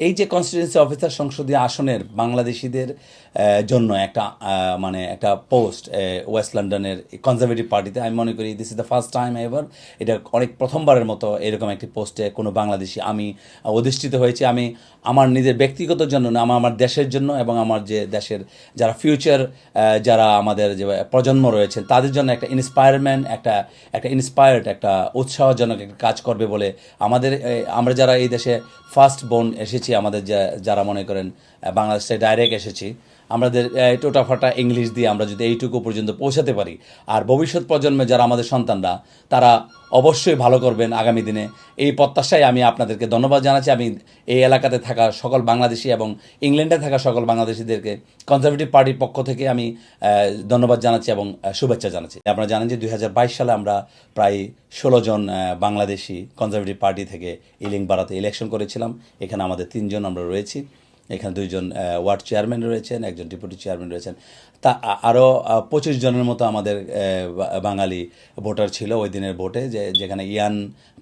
এই যে constituency officer সংসদীয় আসনের বাংলাদেশিদের জন্য একটা মানে একটা পোস্ট ওয়েস্ট লন্ডনের কনজারভেটিভ পার্টিতে আমি মনে করি this is the first time ever এটা অনেক প্রথমবারের মতো এরকম একটি পোস্টে কোনো বাংলাদেশি আমি অধিষ্ঠিত হয়েছি। আমি আমার নিজের ব্যক্তিগত জন্য না, আমার আমার দেশের জন্য এবং আমার যে দেশের যারা ফিউচার যারা আমাদের যে প্রজন্ম রয়েছেন তাদের জন্য একটা ইন্সপায়ারমেন্ট একটা একটা ইন্সপায়ার্ড একটা উৎসাহজনক একটা কাজ করবে বলে আমাদের আমরা যারা এই দেশে ফার্স্ট বোন এসেছি আমাদের যা- যারা মনে করেন বাংলাদেশে ডাইরেক্ট এসেছি আমাদের টোটাফাটা ইংলিশ দিয়ে আমরা যদি এইটুকু পর্যন্ত পৌঁছাতে পারি। আর ভবিষ্যৎ প্রজন্মে যারা আমাদের সন্তানরা, তারা অবশ্যই ভালো করবেন আগামী দিনে। এই প্রত্যাশায় আমি আপনাদেরকে ধন্যবাদ জানাচ্ছি। আমি এই এলাকাতে থাকা সকল বাংলাদেশি এবং ইংল্যান্ডে থাকা সকল বাংলাদেশিদেরকে কনজারভেটিভ পার্টির পক্ষ থেকে আমি ধন্যবাদ জানাচ্ছি এবং শুভেচ্ছা জানাচ্ছি। আপনারা জানেন যে দুই হাজার বাইশ সালে আমরা প্রায় ষোলো জন বাংলাদেশি কনজারভেটিভ পার্টি থেকে ইলিং বাড়াতে ইলেকশন করেছিলাম। এখানে আমাদের তিনজন আমরা রয়েছি। এখানে দুইজন ওয়ার্ড চেয়ারম্যান রয়েছেন, একজন ডেপুটি চেয়ারম্যান রয়েছেন। তা আরও পঁচিশ জনের মতো আমাদের বাঙালি ভোটার ছিল ওই দিনের ভোটে, যে, যেখানে ইয়ান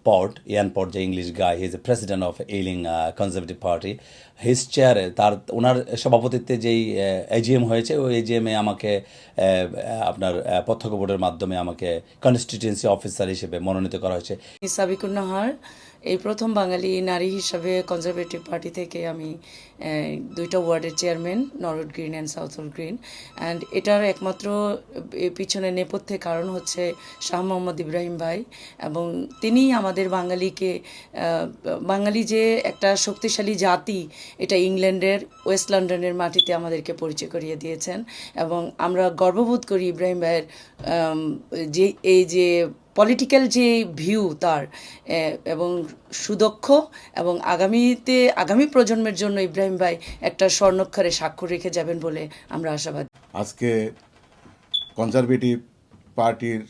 পট ইয়ান পট যে English guy he is a president of Ealing Conservative Party his চেয়ারে তার, ওনার সভাপতিত্বে যেই এজিএম হয়েছে, ওই এজিএমে আমাকে আপনার প্রত্যক্ষ ভোটের মাধ্যমে আমাকে কনস্টিটিউয়েন্সি অফিসার হিসেবে মনোনীত করা হয়েছে। সাবিকুন নাহার এই প্রথম বাঙালি নারী হিসাবে কনজারভেটিভ পার্টি থেকে আমি দুইটা ওয়ার্ডের chairman Norwood Green and Southwood Green and এটার একমাত্র পিছনে নেপথ্যে কারণ হচ্ছে শাহ মোহাম্মদ ইব্রাহিম ভাই এবং তিনি আমাদের বাঙালিকে বাঙালি যে একটা শক্তিশালী জাতি, এটা ইংল্যান্ডের, ওয়েস্ট লন্ডনের মাটিতে আমাদেরকে পরিচয় করিয়ে দিয়েছেন। এবং আমরা গর্ববোধ করি ইব্রাহিম ভাইয়ের যে, এই যে পলিটিক্যাল যে ভিউ তার এবং সুদক্ষ, এবং আগামীতে, আগামী প্রজন্মের জন্য ইব্রাহিম ভাই একটা স্বর্ণক্ষরে স্বাক্ষর রেখে যাবেন বলে আমরা আশাবাদ। আজকে কনজারভেটিভ পার্টির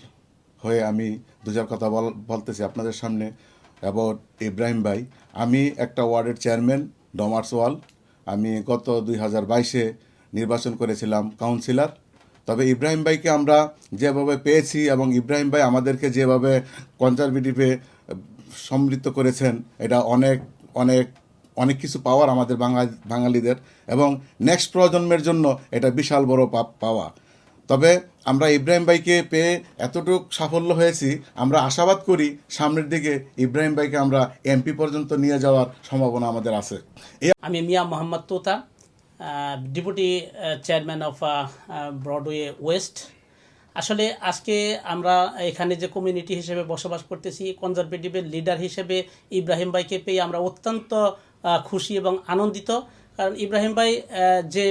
হয়ে আমি দু চার কথা বল- বলতেছি আপনাদের সামনে অ্যাবাউট ইব্রাহিম ভাই। আমি একটা ওয়ার্ডের চেয়ারম্যান ডমার্স ওয়াল আমি গত দুই হাজার বাইশে নির্বাচন করেছিলাম কাউন্সিলর তবে ইব্রাহিম ভাইকে আমরা যেভাবে পেয়েছি এবং ইব্রাহিম ভাই আমাদেরকে যেভাবে কনজারভেটিভে সমৃদ্ধ করেছেন, এটা অনেক অনেক অনেক কিছু পাওয়ার আমাদের বাঙালি বাঙালিদের এবং নেক্সট প্রজন্মের জন্য এটা বিশাল বড় পাওয়া। তবে আমরা ইব্রাহিম ভাইকে পেয়ে এতটুক সাফল্য হয়েছি, আমরা আশাবাদ করি সামনের দিকে ইব্রাহিম ভাইকে আমরা এমপি পর্যন্ত নিয়ে যাওয়ার সম্ভাবনা আমাদের আছে। আমি Mia Mohammad Tota deputy chairman of Broadway West আসলে আজকে আমরা এখানে যে কমিউনিটি হিসেবে বসবাস করতেছি কনজারভেটিভের লিডার হিসেবে ইব্রাহিম ভাইকে পেয়ে আমরা অত্যন্ত খুশি এবং আনন্দিত। কারণ ইব্রাহিম ভাই যে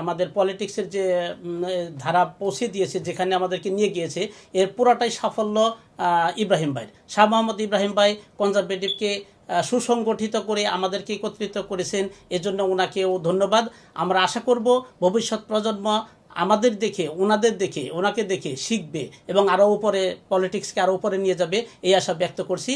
আমাদের পলিটিক্সের যে ধারা পৌঁছে দিয়েছে, যেখানে আমাদেরকে নিয়ে গিয়েছে, এর পুরাটাই সাফল্য ইব্রাহিম ভাইয়ের। শাহ মোহাম্মদ ইব্রাহিম ভাই কনজারভেটিভকে সুসংগঠিত করে আমাদেরকে একত্রিত করেছেন। এজন্য ওনাকেও ধন্যবাদ। আমরা আশা করব ভবিষ্যৎ প্রজন্ম আমাদের দেখে, ওনাদের দেখে, ওনাকে দেখে শিখবে এবং আরও উপরে পলিটিক্সকে আরও উপরে নিয়ে যাবে। এই আশা ব্যক্ত করছি।